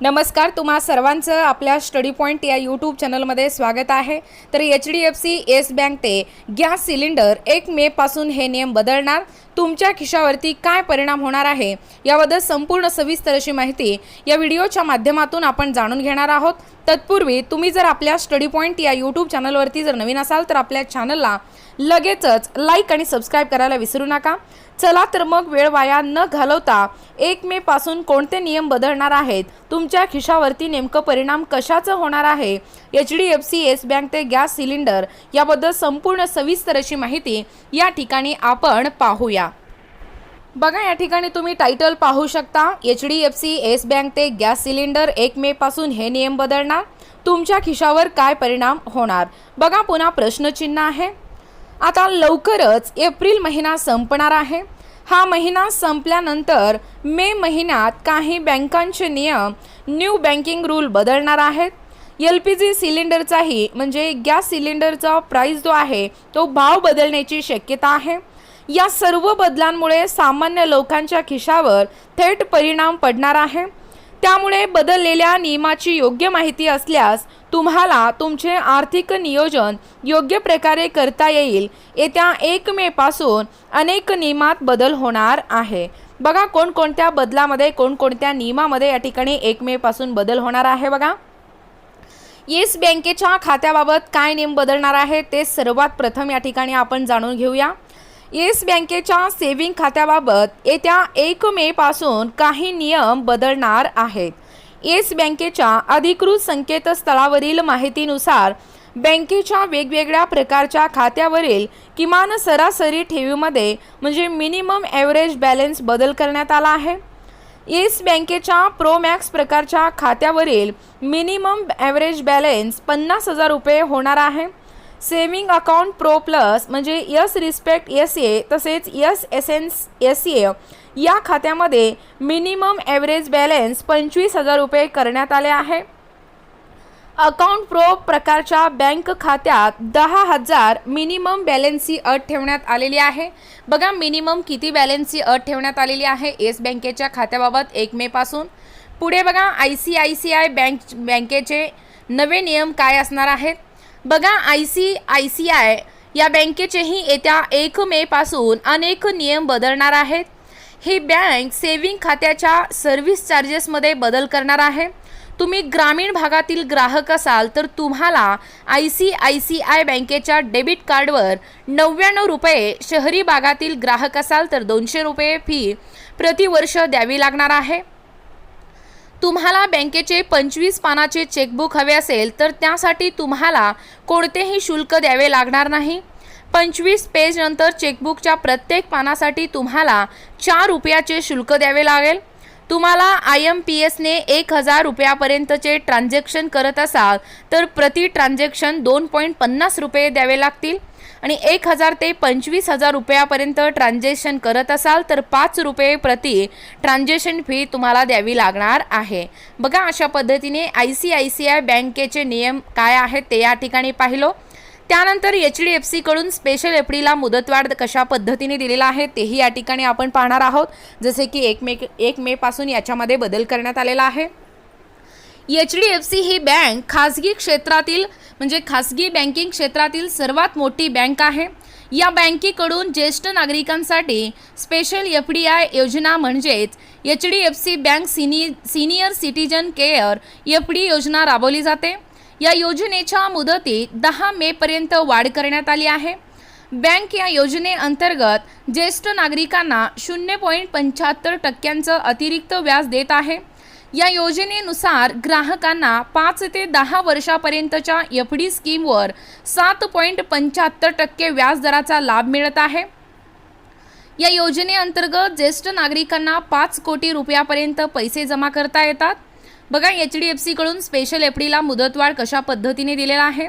नमस्कार तुम्हा सर्वांचं आपल्या स्टडी पॉईंट या यूट्यूब चॅनलमध्ये स्वागत आहे. तर H D F C yes bank ते गॅस सिलेंडर एक मेपासून हे नियम बदलणार. तुमच्या खिशावरती काय परिणाम होणार आहे याबद्दल संपूर्ण सविस्तर अशी माहिती या व्हिडिओच्या माध्यमातून आपण जाणून घेणार आहोत. तत्पूर्वी तुम्ही जर आपल्या स्टडी पॉईंट या यूट्यूब चॅनलवरती जर नवीन असाल तर आपल्या चॅनलला लगेचच लाईक आणि सबस्क्राईब करायला विसरू नका. चला तर मग वेळ वाया न घालवता एक मे पासून कोणते नियम बदलणार आहेत? तुमच्या खिशावरती नेमकं परिणाम कशाचं होणार आहे? H D F C yes bank ते गॅस सिलेंडर याबद्दल संपूर्ण सविस्तर अशी माहिती या ठिकाणी आपण पाहूया. बघा या ठिकाणी तुम्ही टायटल पाहू शकता. H D F C yes bank ते गॅस सिलेंडर एक मे पासून हे नियम बदलणार. तुमच्या खिशावर काय परिणाम होणार? बघा पुन्हा प्रश्नचिन्ह आहे. आता लवकरच एप्रिल महिना संपणार आहे. हा महिना संपल्यानंतर मे महिन्यात काही बँकांचे नियम न्यू बँकिंग रूल बदलणार आहेत. एल पी जी सिलेंडरचाही म्हणजे गॅस सिलेंडरचा प्राईस जो आहे तो भाव बदलण्याची शक्यता आहे. या सर्व बदलांमुळे सामान्य लोकांच्या खिशावर थेट परिणाम पडणार आहे. त्यामुळे बदललेल्या नियमाची योग्य माहिती असल्यास तुम्हाला तुमचे आर्थिक नियोजन योग्य प्रकारे करता येईल. येत्या एक मेपासून अनेक नियमात बदल होणार आहे. बघा कोणकोणत्या बदलामध्ये कोणकोणत्या नियमामध्ये या ठिकाणी एक मेपासून बदल होणार आहे बघा. येस बँकेच्या खात्याबाबत काय नियम बदलणार आहे ते सर्वात प्रथम या ठिकाणी आपण जाणून घेऊया. येस बँकेच्या सेव्हिंग खात्याबाबत येत्या एक मे पासून काही नियम बदलणार आहेत. येस बँकेच्या अधिकृत संकेतस्थळावरील माहितीनुसार बँकेच्या वेगवेगळ्या प्रकारच्या खात्यावरील किमान सरासरी ठेवीमध्ये म्हणजे मिनिमम ॲव्हरेज बॅलन्स बदल करण्यात आला आहे. येस बँकेच्या प्रो मॅक्स प्रकारच्या खात्यावरील मिनिमम ॲव्हरेज बॅलन्स पन्नास हजार रुपये होणार आहे. सेविंग अकाउंट प्रो प्लस म्हणजे यस रिस्पेक्ट एस ए तसेच यस एस एस ए या खात्यामध्ये मिनिमम ॲव्हरेज बॅलन्स पंचवीस हजार रुपये करण्यात आले आहे. अकाउंट प्रो प्रकारच्या बँक खात्यात दहा हजार मिनिमम बॅलन्सची अट ठेवण्यात आलेली आहे. बघा मिनिमम किती बॅलन्सची अट ठेवण्यात आलेली आहे येस बँकेच्या खात्याबाबत एक मेपासून पुढे बघा I C I C I bank बँकेचे नवे नियम काय असणार आहेत? बघा I C I C I या बँकेचेही येत्या एक मेपासून अनेक नियम बदलणार आहेत. ही बँक सेव्हिंग खात्याच्या सर्व्हिस चार्जेसमध्ये बदल करणार आहे. तुम्ही ग्रामीण भागातील ग्राहक असाल तर तुम्हाला I C I C I बँकेच्या डेबिट कार्डवर नव्याण्णव रुपये शहरी भागातील ग्राहक असाल तर दोनशे रुपये फी प्रतिवर्ष द्यावी लागणार आहे. तुम्हाला बँकेचे पंचवीस पानाचे चेकबुक हवे असेल तर त्यासाठी तुम्हाला कोणतेही शुल्क द्यावे लागणार नाही. पंचवीस पेज नंतर चेकबुकच्या प्रत्येक पानासाठी तुम्हाला चार रुपयाचे शुल्क द्यावे लागेल. तुम्हाला आय एम पी एसने एक हजार रुपयापर्यंतचे ट्रान्झॅक्शन करत असाल तर प्रति ट्रान्झॅक्शन दोन पॉईंट पन्नास रुपये द्यावे लागतील. आणि एक हजार ते पंचवीस हजार रुपयापर्यंत ट्रान्झॅक्शन करत असाल तर पाच रुपये प्रति ट्रान्झॅक्शन फी तुम्हाला द्यावी लागणार आहे. बघा अशा पद्धतीने I C I C I बँकेचे नियम काय आहेत ते या ठिकाणी पाहिलो. त्यानंतर एच डी एफ सीकडून स्पेशल एफ डीला मुदतवाढ कशा पद्धतीने दिलेला आहे तेही या ठिकाणी आपण पाहणार आहोत. जसे की एक मे एक मेपासून याच्यामध्ये बदल करण्यात आलेला आहे. एच डी एफ सी ही बँक खाजगी क्षेत्रातील म्हणजे खाजगी बँकिंग क्षेत्रातील सर्वात मोठी बँक आहे. या बँकेकडून ज्येष्ठ नागरिकांसाठी स्पेशल एफ डी आय योजना म्हणजेच H D F C bank senior senior citizen care F D योजना राबवली जाते. या योजनेच्या मुदतीत दहा मेपर्यंत वाढ करण्यात आली आहे. बँक या योजनेअंतर्गत ज्येष्ठ नागरिकांना शून्य पॉईंट पंच्याहत्तर टक्क्यांचं अतिरिक्त व्याज देत आहे. या योजनेनुसार ग्राहकांना पाच ते दहा वर्षापर्यंतच्या एफ डी स्कीमवर सात पॉईंट पंच्याहत्तर टक्के व्याजदराचा लाभ मिळत आहे. या योजनेअंतर्गत ज्येष्ठ नागरिकांना पाच कोटी रुपयापर्यंत पैसे जमा करता येतात. बघा एच डी एफ सीकडून स्पेशल एफ डीला मुदतवाढ कशा पद्धतीने दिलेला आहे?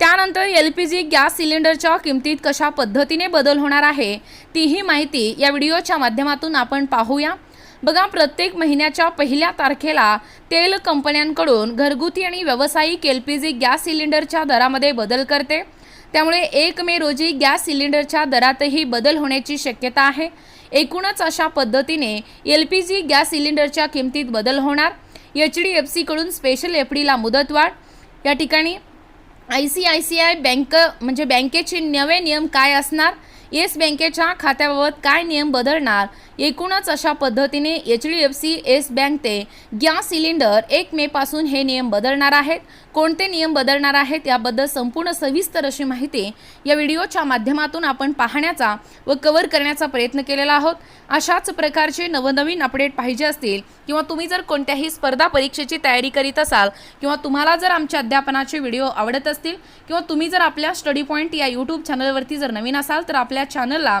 त्यानंतर एल पी जी गॅस सिलेंडरच्या किमतीत कशा पद्धतीने बदल होणार आहे तीही माहिती या व्हिडिओच्या माध्यमातून आपण पाहूया. बघा प्रत्येक महिन्याच्या पहिल्या तारखेला तेल कंपन्यांकडून घरगुती आणि व्यावसायिक एल पी जी गॅस सिलेंडरच्या दरामध्ये बदल करते. त्यामुळे एक मे रोजी गॅस सिलेंडरच्या दरातही बदल होण्याची शक्यता आहे. एकूणच अशा पद्धतीने एल पी जी गॅस सिलेंडरच्या किमतीत बदल होणार. एच डी एफ सीकडून स्पेशल एफ डीला मुदतवाढ या ठिकाणी I C I C I bank म्हणजे बँकेचे नवे नियम काय असणार? येस बँकेच्या खात्याबाबत काय नियम बदलणार? एकूणच अशा पद्धतीने H D F C yes bank ते गॅस सिलेंडर एक मेपासून हे नियम बदलणार आहेत. कोणते नियम बदलणार आहेत याबद्दल संपूर्ण सविस्तर अशी माहिती या व्हिडिओच्या माध्यमातून आपण पाहण्याचा व कव्हर करण्याचा प्रयत्न केलेला आहोत. अशाच प्रकारचे नवनवीन अपडेट पाहिजे असतील किंवा तुम्ही जर कोणत्याही स्पर्धा परीक्षेची तयारी करीत असाल किंवा तुम्हाला जर आमच्या अध्यापनाचे व्हिडिओ आवडत असतील किंवा तुम्ही जर आपल्या स्टडी पॉईंट या यूट्यूब चॅनलवरती जर नवीन असाल तर आपल्या चॅनलला